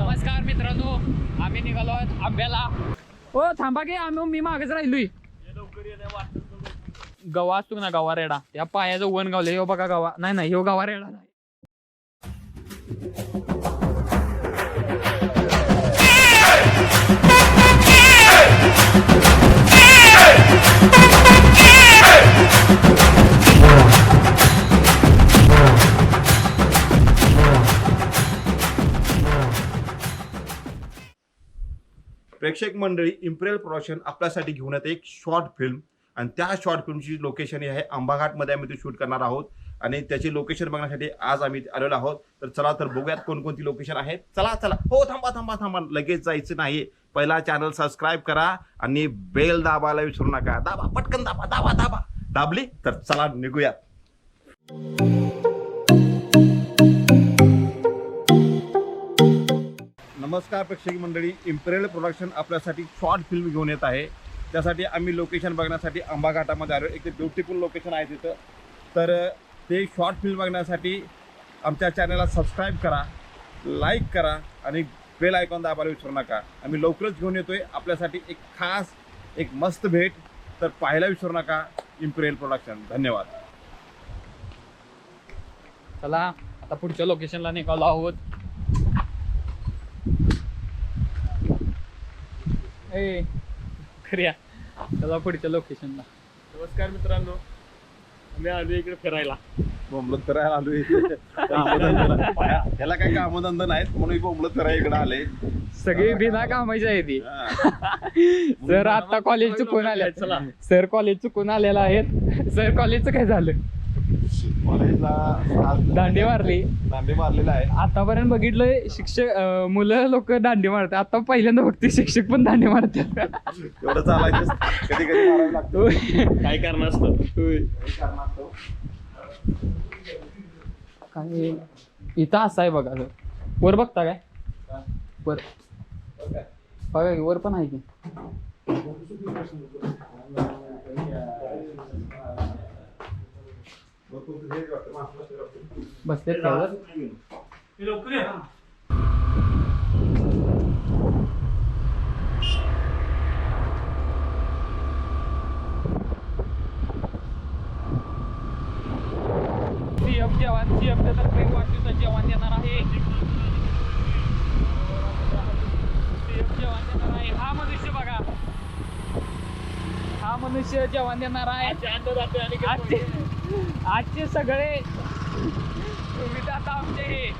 नमस्कार मित्रांनो आम्ही निघालो आहोत आंब्याला. हो थांबा की आम्ही मी मागच राहिलोय. गवा असतो ना गवा रेडा या पायाचं वन गावलं हो बघा गवा नाही नाही हो गवा रेडा नाही. प्रेक्षक मंडळी इम्प्रियल प्रोडक्शन आपल्यासाठी घेऊन येते एक शॉर्ट फिल्म. आणि त्या शॉर्ट फिल्मची लोकेशन ही आहे आंबाघाटमध्ये आम्ही ते शूट करणार आहोत. आणि त्याची लोकेशन बघण्यासाठी आज आम्ही आलेलो आहोत. तर चला तर बघूयात कोणकोणती लोकेशन आहे. चला चला. हो थांबा थांबा थांबा. लगेच जायचं नाही. पहिला चॅनल सबस्क्राईब करा आणि बेल दाबायला विसरू नका. दाबा पटकन दाबा दाबा दाबा. दाबली तर चला निघूयात. नमस्कार प्रेक्षक मंडळी. इम्पेरियल प्रोडक्शन आपल्यासाठी शॉर्ट फिल्म घेऊन येत आहे. त्यासाठी आम्ही लोकेशन बघण्यासाठी आंबा घाटामध्ये आलो. एक ब्युटिफुल लोकेशन आहे तिथं. तर ते शॉर्ट फिल्म बघण्यासाठी आमच्या चॅनलला सबस्क्राईब करा लाईक करा आणि बेल आयकॉन दाबायला विसरू नका. आम्ही लवकरच घेऊन येतो आहे आपल्यासाठी एक खास एक मस्त भेट. तर पाहायला विसरू नका. इम्पेरियल प्रोडक्शन धन्यवाद. चला आता पुढच्या लोकेशनला निघालो आहोत. ए खऱ्या चला पुढच्या लोकेशनला नमस्कार मित्रांनो. आम्ही आलो इकडे फिरायला. बोंबलत करायला आलोय. त्याला काही कामधंदा नाहीत म्हणून बोंबलत करायला इकडे आले. सगळी बिना कामाची आहे ती. हा. सर आता कॉलेज चुकून आले? चला. सर कॉलेज चुकून आलेला आहेत? सर कॉलेजचं काय झालं? कॉलेजला दांडी मारली. दांडी मारलेला आहे. आतापर्यंत बघितलंय शिक्षक अं, मुलं लोक दांडी मारतात. आता पहिल्यांदा बघते शिक्षक पण दांडी मारतात. एवढं चालायचं कधी कधी मारायला लागतं. होय. काय कारण असतं? काही कारणास्तव. काय इथं असं आहे बघा. वर बघता काय? वर. बघा की, वर पण आहे की. जेवण देणार आहे. हा मनुष्य बघा. हा मनुष्य जेवण देणार आहे. आजचे सगळे विधाता आता आमचे हे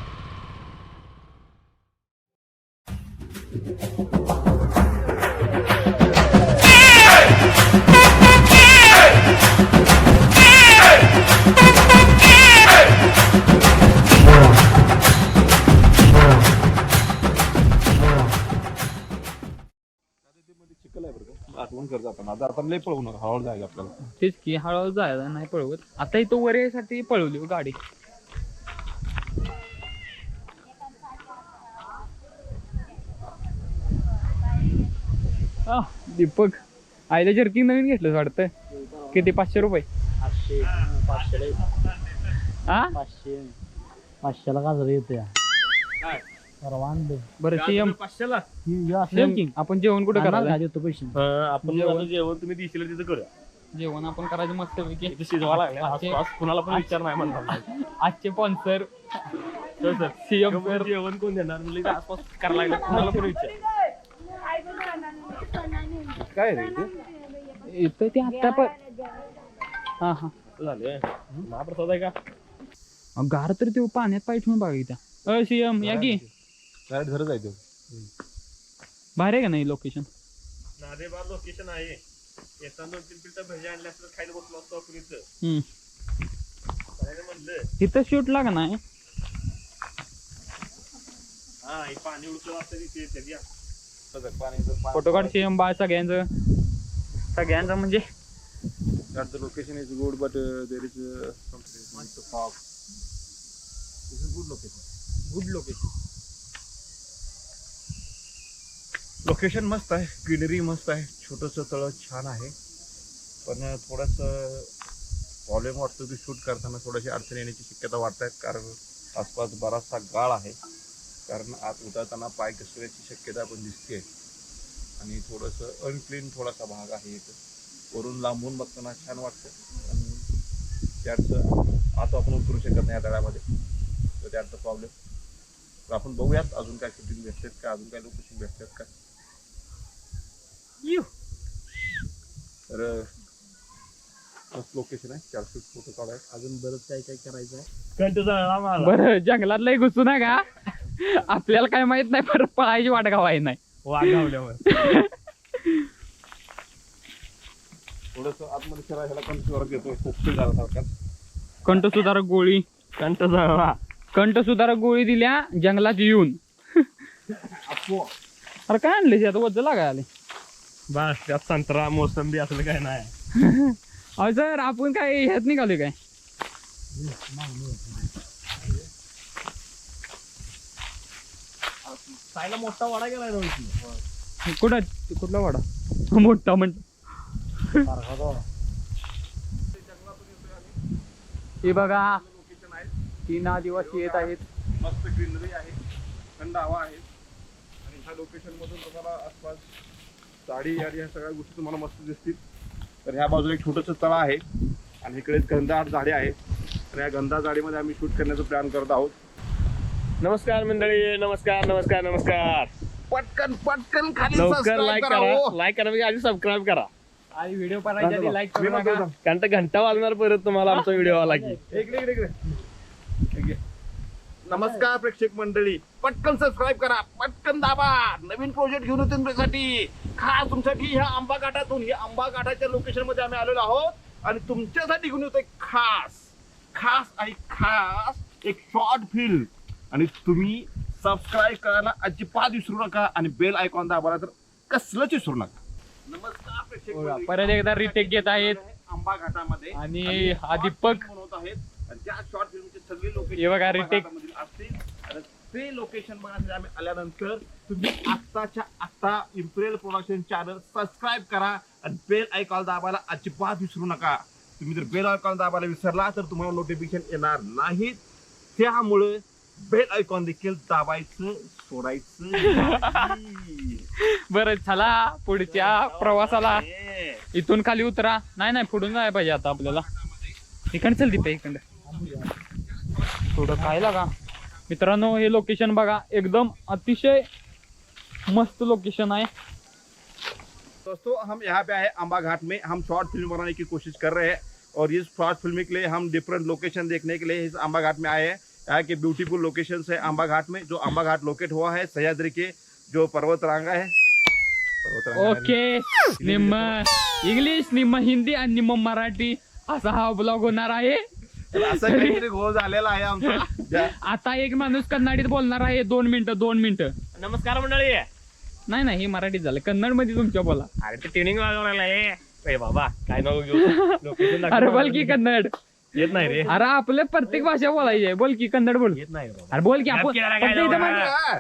चिखल आहे बरं का? आठवण कर जाताना. आता आपण लय पळवू नका हळूहळू जायचं आपल्याला. तेच की हळूहळू जायला नाही पळवत. आता इथं वरेसाठी पळवली हो गाडी. दीपक. आईला जर्किंग नवीन घेतलं वाटतं? किती? पाचशे रुपये? पाचशे पाचशे हा पाचशे पाचशेला का जरी येते परवानगी. बरं सीएम पाचशेला? आपण जेवण कुठं करायचं देतो पैसे. आपण जेवण. जेवण तुम्ही दिशील तिथं करूया. जेवण आपण करायचं मस्त पैकी इथं शिजवा लागले आसपास कुणाला पण विचार नाही म्हणणार. आजचे स्पॉन्सर सर सीएम सर जेवण कोण देणार? म्हणजे आसपास करायला लागलं कुणाला पण विचार. काय रे इथे? इथं ते आता पण हा हा. झालंय. महाप्रसाद आहे का? अहो, गार तर ते पाण्यात पाय ठेवून बघा इथं. अ सीएम या की. Direct घरच जायचं बाहेर आहे का नाही लोकेशन नादेबार लोकेशन आहे. येताना दोन तीन पिलटा भजी आणल्या असतात खायला बसलो असतो आपण इथं. सगळ्यांनी म्हणलं. इथं शूट लागा नाही हा हे पाणी उडतं असतं तिथे त्याची सगळं पाणी फोटो काढ सीएम बाय सगळ्यांचं. सगळ्यांचं म्हणजे? That the location is good, but uh, there is uh, something to fog. This is good location. Good location location मस्त आहे. ग्रीनरी मस्त आहे. छोटंसं तळं छान आहे. पण थोडंसं प्रॉब्लेम वाटतो की शूट करताना थोडीशी अडचण येण्याची शक्यता वाटत आहे कारण आसपास बराचसा गाळ आहे. कारण आत उतरताना पाय घसरण्याची शक्यता पण दिसते. आणि थोडंसं अनक्लीन थोडासा भाग आहे इथं. वरून लांबून बघताना छान वाटतं. पण त्याचं आत आपण उतरू शकत नाही या तळ्यामध्ये. तर त्याचा प्रॉब्लेम तर आपण बघूयात अजून काय शूटिंग भेटतात का? अजून काय लोकेशन भेटतात का? तर लोकेशन आहे. चारशे फोटो काढाय अजून बरंच काय काय करायचं आहे. कंट जळला मला बरं जंगलात लय घुसू नका. आपल्याला काय माहीत नाही परत पळायची वाट गावाय नाही. वाघ गावल्यावर थोडंसं आतमध्ये शिरा ह्याला खूप कंठ सुधारक गोळी. कंट जळला कंठ सुधारक गोळी दिल्या जंगलात येऊन. अरे काय आणले आता वज्ज लागाय आले. बस त्यात संत्रा मोसंबी असलं काय नाही. अहो सर आपण काय ह्यात निघालोय काय? सायला मोठा वाडा गेलाय ना कुठं? कुठला वाडा? मोठा म्हण हे बघा लोकेशन आहे तीन आदिवासी येत आहेत. मस्त ग्रीनरी आहे थंड हवा आहे. आणि ह्या लोकेशन मधून तुम्हाला आसपास झाडी याडी ह्या सगळ्या गोष्टी तुम्हाला मस्त दिसतील. तर ह्या बाजूला एक छोटंसं तळ आहे आणि इकडे गंधाड झाडे आहेत. तर या गंधा झाडीमध्ये आम्ही शूट करण्याचा प्लॅन करत आहोत. नमस्कार मंडळी नमस्कार नमस्कार नमस्कार. पटकन पटकन खाली लवकर लाईक करा, करा हो. लाईक करा म्हणजे आधी सबस्क्राईब करा. आणि व्हिडिओ पाहायच्या आधी लाईक. कारण घंटा वाजणार परत तुम्हाला आमचा व्हिडिओ आला की. इकडे इकडे. नमस्कार प्रेक्षक मंडळी. पटकन सबस्क्राईब करा. पटकन दाबा. नवीन प्रोजेक्ट घेऊन येतो तुमच्यासाठी. खास तुमच्यासाठी ह्या आंबा घाटातून या आंबा घाटाच्या लोकेशनमध्ये आम्ही आलेलो आहोत. आणि तुमच्यासाठी घेऊन येतोय खास खास आणि खास एक शॉर्ट फिल्म आणि तुम्ही सबस्क्राईब करायला अजिबात विसरू नका आणि बेल आयकॉन दाबायला तर कसलंच विसरू नका. नमस्कार प्रेक्षक मंडळी. परत एकदा retake घेत आहेत. आंबा घाटामध्ये. आणि हा दीपक. आहेत. त्या शॉर्ट फिल्मचे सगळे लोकेशन हे बघा, retake. असतील. आणि ते लोकेशन बघण्यासाठी आम्ही आल्यानंतर तुम्ही आत्ताच्या आत्ता इम्पिरियल प्रोडक्शन चॅनल सबस्क्राईब करा आणि बेल आयकॉन दाबायला अजिबात विसरू नका. तुम्ही जर बेल आयकॉन दाबायला विसरला तर तुम्हाला नोटिफिकेशन येणार नाहीत. त्यामुळे बेल आयकॉन देखील दाबायचं सोडायचं नाही. बरं चला पुढच्या प्रवासाला. इथून खाली उतरा. नाही नाही पुढून जायला पाहिजे आता आपल्याला. इकडं चल तिथे इकडं. थोडं काय लागा मित्रांनो हे लोकेशन बघा एकदम अतिशय मस्त लोकेशन आहे. दोस्तों हम यहाँ पे आए अम्बा घाट में। हम शॉर्ट फिल्म बनाने की कोशिश कर रहे हैं और इस शॉर्ट फिल्म के लिए हम डिफरेंट लोकेशन देखने के लिए इस अम्बा घाट में आए हैं। यहाँ के ब्यूटीफुल लोकेशन है अम्बा घाट में जो अम्बा घाट लोकेट हुआ है सह्याद्री के जो पर्वत रांगा है. ओके निम्म इंग्लिश निम्म हिंदी आणि निम्म मराठी असा हा ब्लॉग होणार आहे. असं काहीतरी घोळ झालेला आहे आमचा. आता एक माणूस कन्नडीत बोलणार आहे दोन मिनिटं दोन मिनिटं. नमस्कार मंडळी. नाही नाही हे मराठीत झालं. कन्नडमध्ये तुमच्या बोला. अरे ते ट्युनिंग वाजवलेला आहे ए बाबा काय नको घेऊ. लोकेशन अरे बोल की कन्नड. येत नाही रे. अरे आपले प्रत्येक भाषा बोलायची आहे. बोल की कन्नड बोल. येत नाही रे बाबा. अरे बोल की आपण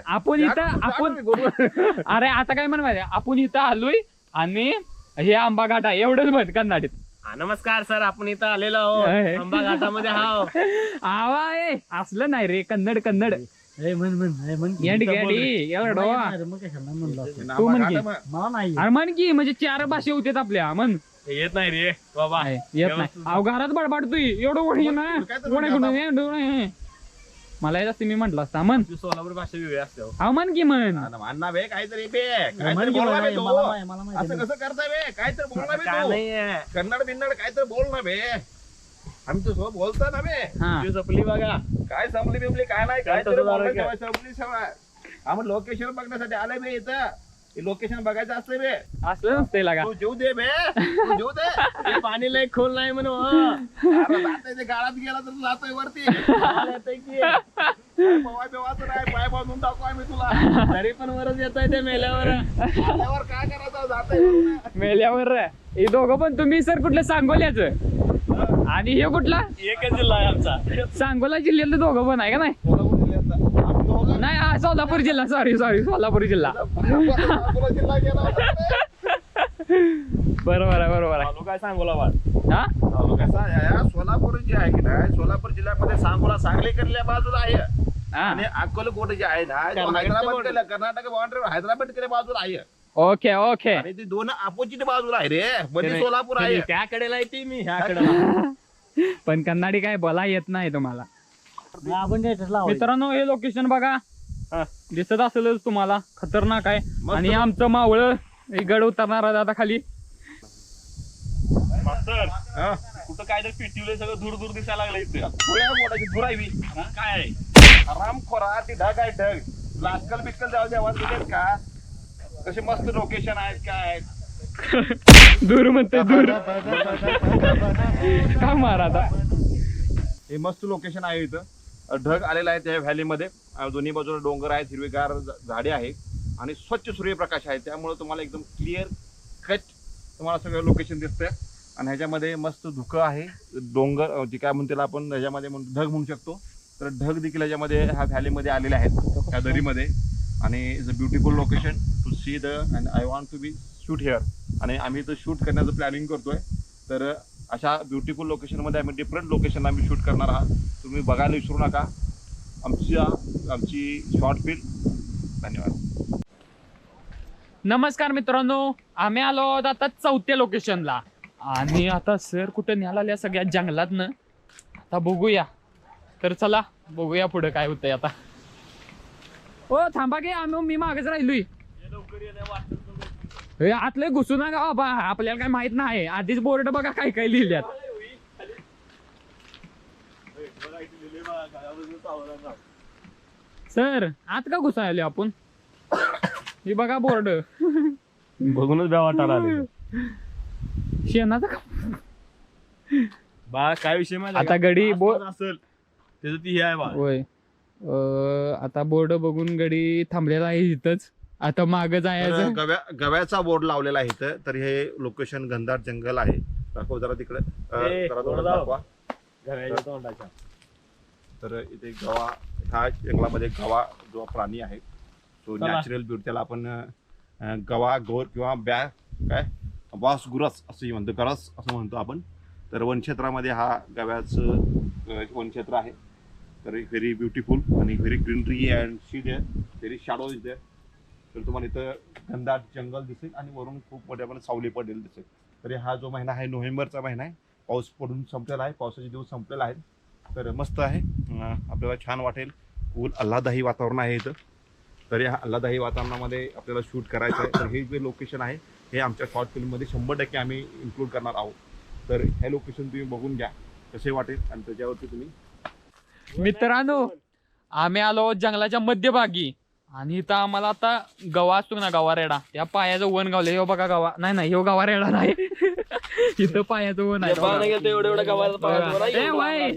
आपण या इथं आपण? अरे आता काय म्हण माहिती आपण इथं आलोय आणि हे आंबा घाट आहे. एवढंच म्हण कन्नडीत. नमस्कार सर आपण इथं आलेलो आहे. आहोत आंबा घाटामध्ये हाव आवा ए असलं नाही रे कन्नड कन्नड ए म्हण म्हण ए म्हण की. एंड बोल रे. गेडी एवढं मला डोवा. येत नाही रे, मग कशाला म्हणलं असं? तू म्हण की. मला नाही अरे म्हण की म्हणजे चार भाषा होत्यात आपल्या म्हण येत नाही रे बाबा आहे, येत नाही अहो घरात बडबडतोय एवढं ना काय तर कोणी कोणी. मला येत असते मी म्हंटल असता. म्हण तुझी सोलापूर भाषा वेगळी असते हो. म्हण की म्हण. ना, अण्णा बे काहीतरी बे. काहीतरी बोलला बे तू. असं. कसं करताय बे? काहीतरी बोलला बे तू. नाहीये कन्नड बिन्नड काहीतरी बोल ना बे. आम्ही तुझं बोलतो ना बे. हा. तुझी जपली बघा. काय संपली बिमली काय नाही काय संपली सगळं आम्ही लोकेशन बघण्यासाठी आले बे इथं. लोकेशन बघायचं असतं बे. असलं नसतंय लागा. तू जेऊ दे बे. तू जेऊ दे. ते पाणी लय खोल नाही म्हणून हो. ते गाळात गेला तर जातोय वरती. येतंय की. पवाय बेवाचं नाही पाय बांधून टाकू आम्ही तुला. तरी पण वरच येत ते मेल्यावर. आल्यावर काय करायचं? जातोय. मेल्यावर. हे दोघं पण तुम्ही सर कुठलं? सांगोल्याचं आणि हे कुठला? एकच जिल्हा आहे आमचा. सांगोला जिल्ह्यातले दोघं पण आहे का नाही सोलापूर जिल्ह्यातला. आम्ही दोघं नाही हा सोलापूर जिल्हा सॉरी सॉरी सोलापूर जिल्हा. सोलापूर जिल्हा गेला होता बे. बरोबर आहे. बरोबर आहे काय सांगोला हा या सोलापूर जे आहे की नाही सोलापूर जिल्ह्यामध्ये सांगोला सांगली कडल्या बाजूला आहे. हा. आणि अक्कलकोट जे आहे ना तो हैदराबाद केलं कर्नाटक बाउंड्री हैदराबाद केल्या बाजूला आहे. Okay okay. आणि ते दोन अपोजिट बाजूला आहे रे. मध्ये सोलापूर आहे. त्याकडे लायते मी ह्याकडे पण कन्नाडी काय बोला येत नाही तुम्हाला. काय मित्रांनो हे लोकेशन बघा. दिसत असेलच तुम्हाला. खतरनाक आहे. आणि आमचं मावळ हे गड उतरणार आहे आता खाली. मास्तर हा. कुठं काय तर पिटिवलंय सगळं दूर दूर दिसायला लागलं इथं. मोठाची काय आहे? आराम खोरा ती ढग. आहे ढग लास्कल बिस्कल जाऊ द्यावा तुझ्यात का? कसे मस्त लोकेशन आहेत काय? आहेत. दूर म्हणते दूर का मारा आता. हे मस्त लोकेशन आहे इथं. ढग आलेला आहे त्या व्हॅलीमध्ये दोन्ही बाजूला डोंगर आहेत हिरवीगार झाडे आहेत आणि स्वच्छ सूर्यप्रकाश आहे. त्यामुळे तुम्हाला एकदम क्लिअर कट तुम्हाला सगळं लोकेशन दिसतंय. आणि ह्याच्यामध्ये मस्त धुकं आहे. डोंगर जे काय म्हणतो त्याला आपण ह्याच्यामध्ये म्हणतो ढग म्हणू शकतो. तर ढग देखील ह्याच्यामध्ये ह्या व्हॅलीमध्ये आलेले आहेत त्या दरीमध्ये. आणि is a beautiful location to see the and I want to be shoot here आणि आम्ही इथं शूट करण्याचं प्लॅनिंग करतोय. तर अशा ब्युटिफुल लोकेशनमध्ये आम्ही डिफरंट लोकेशन आम्ही शूट करणार आहात. तुम्ही बघायला विसरू नका. आमच्या आमची शॉर्ट फिल्म धन्यवाद. नमस्कार मित्रांनो आम्ही आलो आहोत आता चौथ्या लोकेशनला आणि आता सर कुठं न्यायला आल्या सगळ्या जंगलातनं आता बघूया. तर चला बघूया पुढे काय होतंय आता. ओ थांबा की आम्ही मी मागच राहिलोय. आतलं आतले घुसू नका बाबा. आपल्याला काय माहीत नाही. आधीच बोर्ड बघा काय काय लिहिल्यात. सर आत का घुसायले आपण? हे बघा बोर्ड. बघूनच ब्या वाटायला आले. शेणाचा का? बा काय विषय माहिती आता गडी बो असेल. त्याचं ती हे आहे बा होय. अं, आता बोर्ड बघून गडी थांबलेला आहे इथंच. आता माग तर जायचं. गव्या गव्याचा बोर्ड लावलेला आहे इथं. तर हे लोकेशन घनदाट जंगल आहे. दाखव जरा तिकडे. ए, जरा बोर्ड थोडं. दाखवा. तोंडाच्या. तर इथे गवा ह्या जंगलामध्ये गवा जो प्राणी आहे तो चला. नॅचरल ब्युटी त्याला आपण अं, गवा गोर किंवा बॅ काय? वास गुरस असंही म्हणतो गरस असं म्हणतो आपण. तर वनक्षेत्रामध्ये हा गव्याचं अं, वनक्षेत्र आहे. तर व्हेरी ब्युटिफुल आणि very greenery and she there very shadow is there तर तुम्हाला इथं घनदाट जंगल दिसेल आणि वरून खूप मोठ्यापणे सावली पडलेली दिसेल. तरी हा जो महिना आहे नोव्हेंबरचा महिना आहे. पाऊस पडून संपलेला आहे. पावसाचे दिवस संपलेला आहे तर मस्त आहे. आपल्याला छान वाटेल. फुल आल्हादाही वातावरण आहे इथं. तर या आल्हादाही वातावरणामध्ये आपल्याला शूट करायचं आहे. तर हे जे लोकेशन आहे हे आमच्या शॉर्ट फिल्ममध्ये शंभर टक्के आम्ही इन्क्लूड करणार आहोत. तर हे लोकेशन तुम्ही बघून घ्या. कसे वाटेल आणि त्याच्यावरती तुम्ही मित्रांनो आम्ही आलो जंगलाच्या मध्यभागी. आणि इथं आम्हाला आता गवा असतो ना गवा रेडा त्या पायाचं वन गावलं हे बघा गवा नाही नाही हे गवा रेडा नाही. इथं पायाचं वन आहे बघा. ए, वय.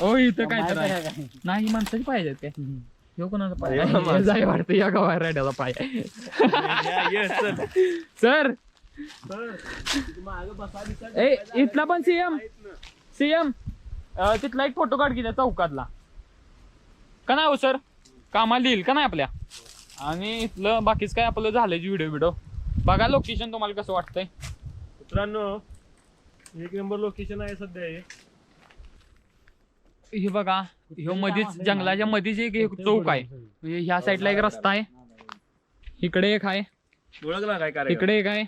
ओ इथं काय तर आहे. नाही माणसाची पाहिजे काय? ह्यो कोणाचा पाय? आहे? जाय वाटतं या गवा रेड्याला पाय. सर. ए इथला पण सीएम सीएम तिथला एक फोटो काढ की त्या चौकातला. का नाही हो सर? कामाला येईल का नाही आपल्या? आणि इथलं बाकीच काय आपलं झालंय व्हिडिओ व्हिडिओ बघा लोकेशन तुम्हाला कसं वाटतंय. मित्रांनो एक नंबर लोकेशन आहे सध्या हे. हे बघा ह्यो मध्येच जंगलाच्या मध्येच एक एक चौक आहे. म्हणजे ह्या साईडला एक रस्ता आहे. इकडे एक आहे. ओळखला काय कार्य इकडे एक आहे.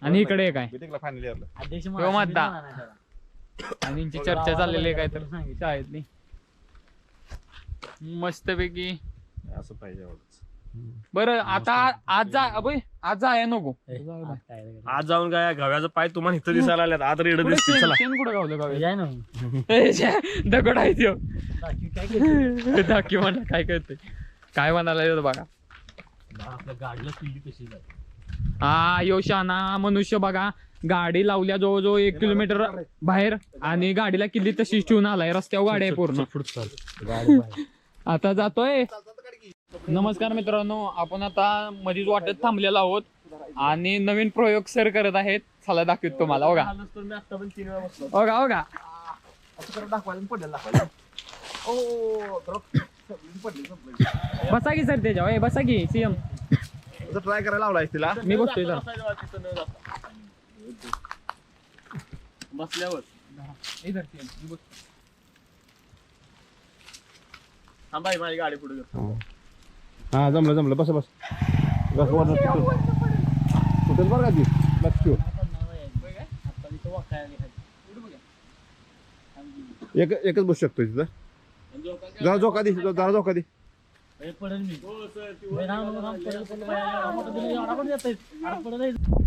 आणि इकडे एक आहे. भेटेल फायनल इयरला ह्यो मतदा आणि यांची चर्चा चाललेली आहे काय तर शाळेतली. मस्तपैकी. असं पाहिजे. बरं आता आज जा अबे आज जाय नको. आज जाऊन काय गव्याचं पाय तुम्हाला इथं दिसायला आल्यात आज रेड दिसतील शेण चला. शेण कुठं गावलं गावी जाय ना. ए, छे, दगड आहे त्यो केलं दाखी म्हणा काय करतोय. काय म्हणाला येतो बघा. आपल्या गाडीला किल्ली कशी जाय हा यो शाना मनुष्य बघा. गाडी लावल्या जवळजवळ एक किलोमीटर बाहेर आणि गाडीला किल्ली तशीच ठेवून आलाय रस्त्यावर गाडी आहे पूर्ण. बाहेर. आता जातोय. नमस्कार मित्रांनो आपण आता मधीच वाटत थांबलेलो आहोत आणि नवीन प्रयोग सर करत आहेत. चला दाखवत तुम्हाला बघा. आलोच तर मी आता पण तीन वेळा बसलो बघा बघा. बसा की सर त्याच्यावर ए, बसा की सीएम ट्राय करायला लावलाय तिला. मी बसतोय. बसल्यावर. थांबा ही माझी गाडी पुढे हा जमलं जमलं. बस बस. बस वर बरं का ती? लक्ष ठेव. एक एकच बसू शकतो तिथं. जरा झोका दे जरा झोका दे.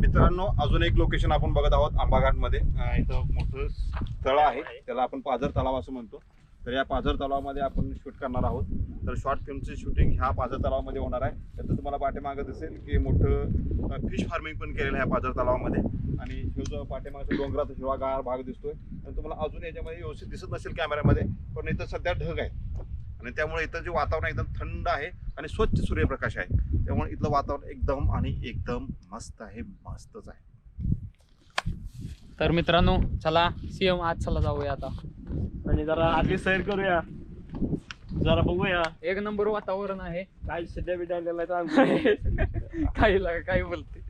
मित्रांनो अजून एक लोकेशन आपण बघत आहोत आंबाघाटमध्ये. अं, इथं मोठं तळ आहे. त्याला आपण पाझर तलाव असं म्हणतो. तर या पाझर तलावामध्ये आपण शूट करणार आहोत. तर शॉर्ट फिल्मची शूटिंग ह्या पाझर तलावामध्ये होणार आहे. त्याचं तुम्हाला पाठीमागं दिसेल की मोठं फिश फार्मिंग पण केलेलं आहे पाझर तलावामध्ये. आणि हे जो पाठीमागचा डोंगराचा हिरवागार भाग दिसतोय आणि तुम्हाला अजून याच्यामध्ये व्यवस्थित दिसत नसेल कॅमेऱ्यामध्ये पण इथं सध्या ढग आहे आणि त्यामुळे इथं जे वातावरण एकदम थंड आहे आणि स्वच्छ सूर्यप्रकाश आहे. त्यामुळे इथलं वातावरण एकदम आणि एकदम मस्त आहे मस्तच आहे. तर मित्रांनो चला सीएम आज चला जाऊया आता. आणि जरा आधी सैर करूया. जरा बघूया. एक नंबर वातावरण आहे. काय सध्या तर काही लागा काही बोलते.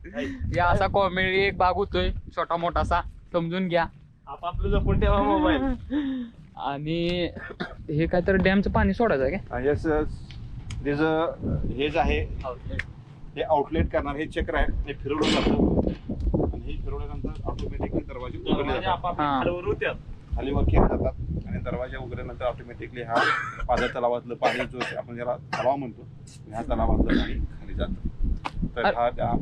या असा कॉमेडी एक भाग होतोय छोटा मोठासा. समजून घ्या. आपापलं जपून ठेवा मोबाईल आणि हे काय तर डॅमचं पाणी सोडायचं आहे. त्याचं हे जे आहे हे आउटलेट करणार हे चक्र आहे. हे फिरवलं जातं. आणि हे फिरवल्यानंतर ऑटोमॅटिकली दरवाजे उघडले जातात. हा. खाली वर केले जातात. दरवाजे उघडल्यानंतर ऑटोमॅटिकली हा पाझर तलावातलं पाणी जो आपण ज्याला तलाव म्हणतो ह्या तलावातलं पाणी खाली जातं. तर हा त्या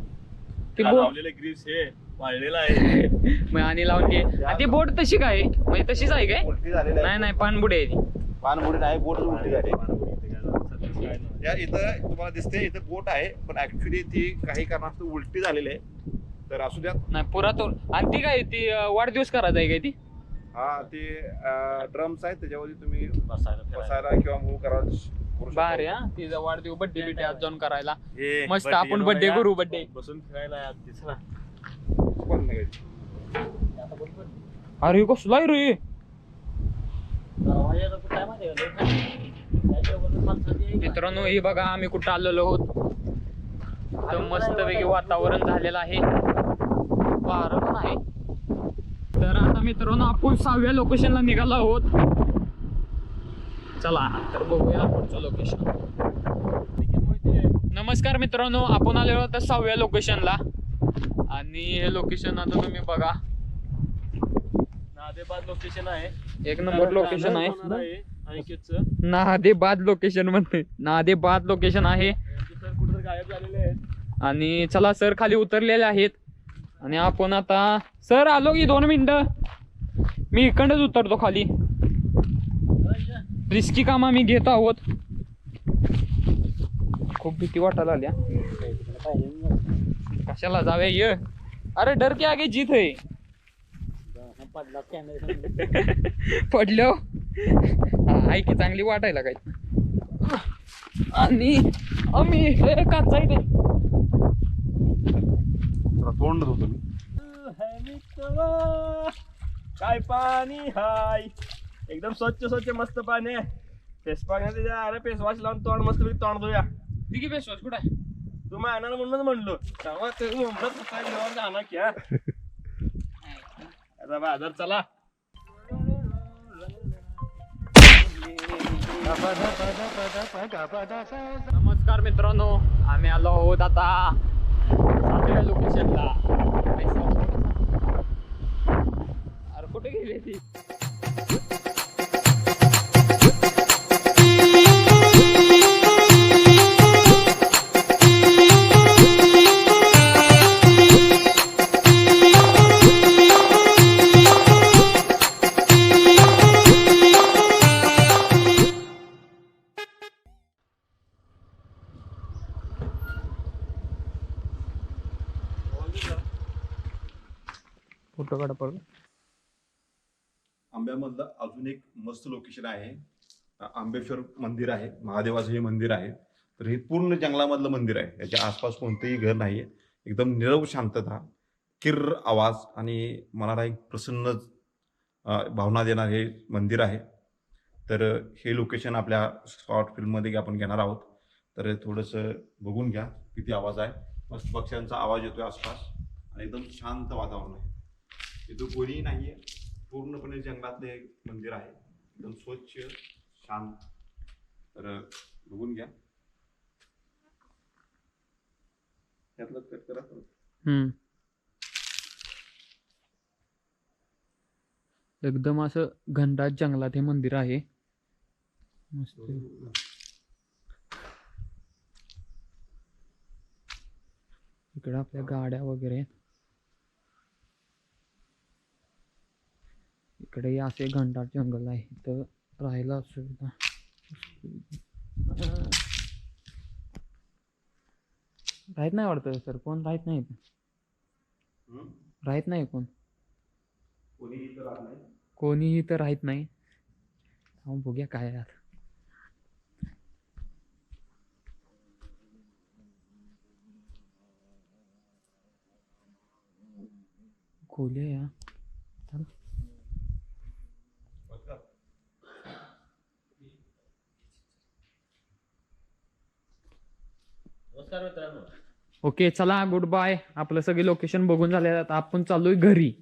ती बोट लावलेलं ग्रीस हे वाळलेलं आहे. आणि लावून घे. आणि ती बोट तशी काय? आहे? म्हणजे तशीच आहे काय? उलटी झालेली नाही नाही पाणबुडी आहे ती. पानबुडी नाही बोट उलटी झाली. या इथं तुम्हाला दिसते इथं बोट आहे पण ऍक्च्युली ती काही कारणास्तव उलटी झालेली आहे. तर असू द्या. नाही पुरातून आणि ती काय ती अं, वाढदिवस करायचा आहे काय ती? हा ते ड्रम्स आहेत त्याच्यावरती तुम्ही बसायला किंवा मूव करा करू शकता. बाहेर हा. तिचा वाढदिवस बड्डे बिड्डे आज जाऊन करायला. मस्त आपण या. करू, birthday. बसून फिरायला या, ना. पण नाही. अरे कसला रे? मित्रांनो हे बघा आम्ही कुठं आलेलो आहोत. तर मस्तपैकी वातावरण झालेलं आहे. वारं पण आहे. मित्रांनो आपण सहाव्या लोकेशनला निघालो आहोत. चला तर बघूया पुढचं लोकेशन नमस्कार मित्रांनो आपण आलेलो आहोत सहाव्या लोकेशनला आणि हे लोकेशन आता तुम्ही बघा. नादेबाद लोकेशन आहे. एक नंबर लोकेशन आहे. नादेबाद लोकेशन म्हणते. नादेबाद लोकेशन आहे. आणि चला सर खाली उतरलेले आहेत. आणि आपण आता सर आलो की दोन मिनिटं. मी इकडंच उतरतो खाली. रिस्की काम आम्ही घेत आहोत. खूप भीती वाटायला आल्या कशाला जावे ये? अरे डर के आगे जीत आहे पडलो. आहे की चांगली वाटायला काय आणि आम्ही हे काचा इथे तोंड धुतो मी. काय पाणी हाय? एकदम स्वच्छ स्वच्छ मस्त पाणी आहे. फेस पाण्यात अरे फेस वॉश लावून तोंड मस्त तोंड धुया. दिगी बेसवास कुठं आहे? तू येणार म्हणूनच म्हणलो. तेव्हा ते आता बाजार चला. नमस्कार मित्रांनो आम्ही आलो आहोत आता. सातव्या लोकेशनला अरे कुठे गेले ती? फोटो काढा आंब्यामधलं अजून एक मस्त लोकेशन आहे. आंबेश्वर मंदिर आहे महादेवाचं हे मंदिर आहे. तर हे पूर्ण जंगलामधलं मंदिर आहे. याच्या आसपास कोणतंही घर नाही आहे एकदम निरव शांतता किर्र आवाज आणि मनाला एक प्रसन्न भावना देणार हे मंदिर आहे. तर हे लोकेशन आपल्या शॉर्ट फिल्ममध्ये आपण घेणार आहोत. तर थोडंसं बघून घ्या किती आवाज आहे. मस्त पक्ष्यांचा आवाज येतोय आसपास. आणि एकदम शांत वातावरण आहे. इथं कोणीही नाही आहे पूर्णपणे जंगलातले एक मंदिर आहे. एकदम स्वच्छ शांत. तर बघून घ्या. त्यातलं कट करा हम्म. एकदम असं घनदाट जंगलात हे मंदिर आहे. मस्त. इकडे आपल्या गाड्या वगैरे. आहेत. इकडे असे घनदाट जंगल आहे. तर राहायला सुविधा राहत नाही वाटतं सर. कोण राहत नाही. राहत नाही कोण? कोणीही तर राहत नाही. बघूया काय आता. खोल्या या. नमस्कार मित्रांनो. ओके चला गुड बाय आपलं सगळी लोकेशन बघून झाले आपण चालूय घरी.